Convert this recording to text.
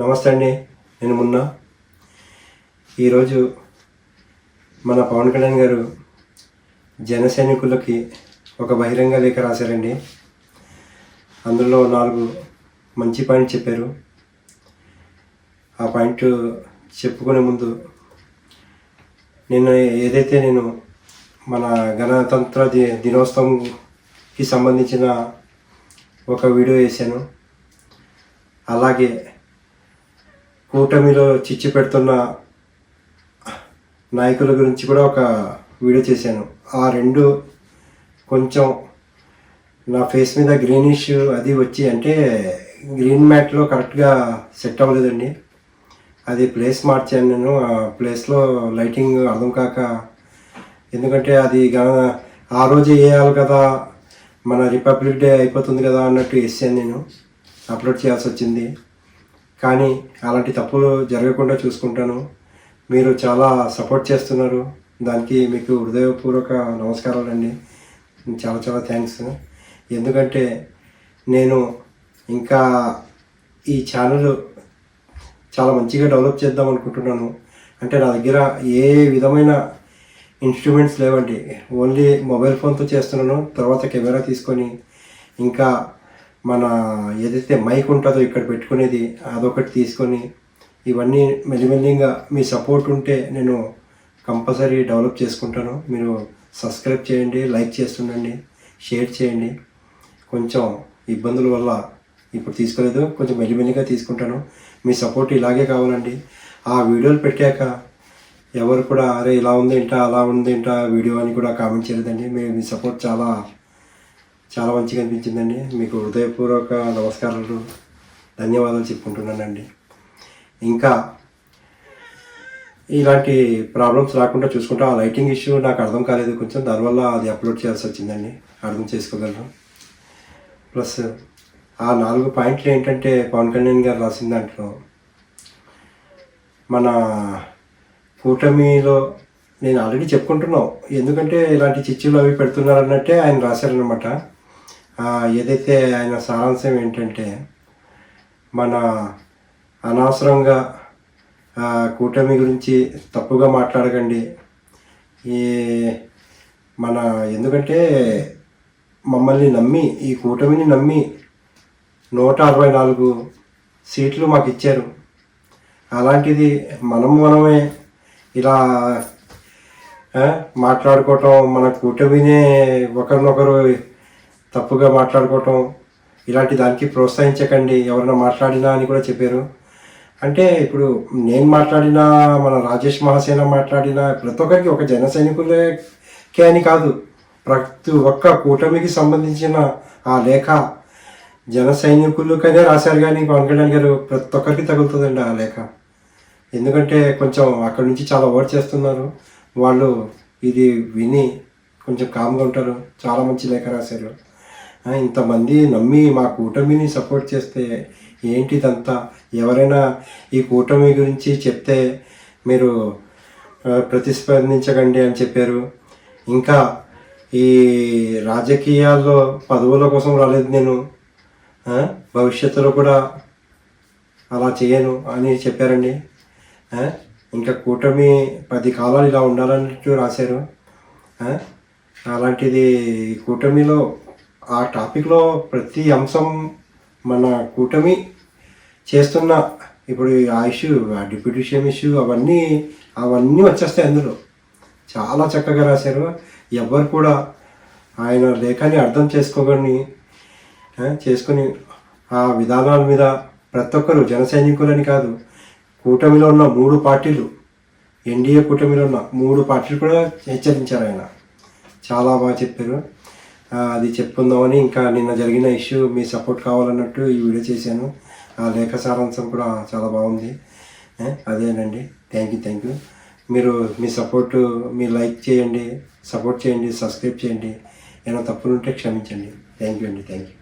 నమస్తే అండి. నేను మున్న. ఈరోజు మన పవన్ కళ్యాణ్ గారు జన సైనికులకి ఒక బహిరంగ లేఖ రాశారండి. అందులో నాలుగు మంచి పాయింట్ చెప్పారు. ఆ పాయింట్ చెప్పుకునే ముందు నేను ఏదైతే నేను మన గణతంత్ర ది దినోత్సవంకి సంబంధించిన ఒక వీడియో వేశాను. అలాగే కూటమిలో చిచ్చు పెడుతున్న నాయకుల గురించి కూడా ఒక వీడియో చేశాను. ఆ రెండు కొంచెం నా ఫేస్ మీద గ్రీనిష్ అది వచ్చి అంటే గ్రీన్ మ్యాట్లో కరెక్ట్గా సెట్ అవ్వలేదండి. అది ప్లేస్ మార్చాను నేను. ఆ ప్లేస్లో లైటింగ్ అర్థం కాక ఎందుకంటే అది ఆ రోజే వేయాలి కదా మన రిపబ్లిక్ డే అయిపోతుంది కదా అన్నట్టు వేసాను నేను. అప్లోడ్ చేయాల్సి వచ్చింది. కానీ అలాంటి తప్పులు జరగకుండా చూసుకుంటాను. మీరు చాలా సపోర్ట్ చేస్తున్నారు. దానికి మీకు హృదయపూర్వక నమస్కారాలు అండి చాలా చాలా థ్యాంక్స్. ఎందుకంటే నేను ఇంకా ఈ ఛానల్ చాలా మంచిగా డెవలప్ చేద్దాం అనుకుంటున్నాను. అంటే నా దగ్గర ఏ విధమైన ఇన్స్ట్రుమెంట్స్ లేవండి. ఓన్లీ మొబైల్ ఫోన్తో చేస్తున్నాను. తర్వాత కెమెరా తీసుకొని ఇంకా మన ఏదైతే మైక్ ఉంటుందో ఇక్కడ పెట్టుకునేది అదొకటి తీసుకొని ఇవన్నీ మెల్లిమెల్లిగా మీ సపోర్ట్ ఉంటే నేను కంపల్సరీ డెవలప్ చేసుకుంటాను. మీరు సబ్స్క్రైబ్ చేయండి లైక్ చేస్తుండండి షేర్ చేయండి. కొంచెం ఇబ్బందుల వల్ల ఇప్పుడు తీసుకోలేదు కొంచెం మెల్లిమెల్లిగా తీసుకుంటాను. మీ సపోర్ట్ ఇలాగే కావాలండి. ఆ వీడియోలు పెట్టాక ఎవరు కూడా అరే ఇలా ఉంది ఏంటా అలా ఉంది ఏంటా వీడియో అని కూడా కామెంట్ చేయలేదండి. మీ మీ సపోర్ట్ చాలా చాలా మంచిగా అనిపించిందండి. మీకు హృదయపూర్వక నమస్కారాలు ధన్యవాదాలు చెప్పుకుంటున్నానండి. ఇంకా ఇలాంటి ప్రాబ్లమ్స్ రాకుండా చూసుకుంటా ఆ లైటింగ్ ఇష్యూ నాకు అర్థం కాలేదు కొంచెం దానివల్ల అది అప్లోడ్ చేయాల్సి వచ్చిందండి. అర్థం చేసుకోగలను. ప్లస్ ఆ నాలుగు పాయింట్లు ఏంటంటే పవన్ కళ్యాణ్ గారు రాసిన దాంట్లో మన కూటమిలో నేను ఆల్రెడీ చెప్పుకుంటున్నాం. ఎందుకంటే ఇలాంటి చిచ్చులు అవి పెడుతున్నారన్నట్టే ఆయన రాశారనమాట ఏదైతే ఆయన సారాంశం ఏంటంటే మన అనవసరంగా కూటమి గురించి తప్పుగా మాట్లాడకండి. ఈ మన ఎందుకంటే మమ్మల్ని నమ్మి ఈ కూటమిని నమ్మి నూట అరవై నాలుగు సీట్లు మాకు ఇచ్చారు. అలాంటిది మనం మనమే ఇలా మాట్లాడుకోవటం మన కూటమినే ఒకరినొకరు తప్పుగా మాట్లాడుకోవటం ఇలాంటి దానికి ప్రోత్సహించకండి ఎవరైనా మాట్లాడినా అని కూడా చెప్పారు. అంటే ఇప్పుడు నేను మాట్లాడినా మన రాజేష్ మహాసేన మాట్లాడినా ప్రతి ఒక్కరికి ఒక జన సైనికులకే అని కాదు. ప్రతి ఒక్క కూటమికి సంబంధించిన ఆ లేఖ జన సైనికులకనే రాశారు కానీ పవన్ కళ్యాణ్ గారు ప్రతి ఒక్కరికి తగులుతుందండి ఆ లేఖ. ఎందుకంటే కొంచెం అక్కడ నుంచి చాలా ఓట్ చేస్తున్నారు. వాళ్ళు ఇది విని కొంచెం కామ్గా ఉంటారు. చాలా మంచి లేఖ రాశారు. ఇంతమంది నమ్మి మా కూటమిని సపోర్ట్ చేస్తే ఏంటిదంతా? ఎవరైనా ఈ కూటమి గురించి చెప్తే మీరు ప్రతిస్పందించకండి అని చెప్పారు. ఇంకా ఈ రాజకీయాల్లో పదవుల కోసం రాలేదు నేను. భవిష్యత్తులో కూడా అలా చేయను అని చెప్పారండి. ఇంకా కూటమి పది కాలాలు ఇలా ఉండాలన్నట్టు రాశారు. అలాంటిది కూటమిలో ఆ టాపిక్లో ప్రతి అంశం మన కూటమి చేస్తున్న ఇప్పుడు ఆ ఇష్యూ ఆ డిప్యూటీ సీఎం ఇష్యూ అవన్నీ అవన్నీ వచ్చేస్తాయి అందులో. చాలా చక్కగా రాశారు. ఎవరు కూడా ఆయన లేఖని అర్థం చేసుకోగని చేసుకుని ఆ విధానాల మీద ప్రతి ఒక్కరు జన సైనికులని కాదు కూటమిలో ఉన్న మూడు పార్టీలు ఎన్డీఏ కూటమిలో ఉన్న మూడు పార్టీలు కూడా హెచ్చరించారు ఆయన. చాలా బాగా చెప్పారు. అది చెప్పుకుందామని ఇంకా నిన్న జరిగిన ఇష్యూ మీ సపోర్ట్ కావాలన్నట్టు ఈ వీడియో చేశాను. ఆ లేఖ సారాంశం కూడా చాలా బాగుంది. అదేనండి. థ్యాంక్ యూ థ్యాంక్ యూ మీరు మీ సపోర్టు మీ లైక్ చేయండి సపోర్ట్ చేయండి సబ్స్క్రైబ్ చేయండి. ఏమైనా తప్పులు ఉంటే క్షమించండి. థ్యాంక్ యూ అండి థ్యాంక్ యూ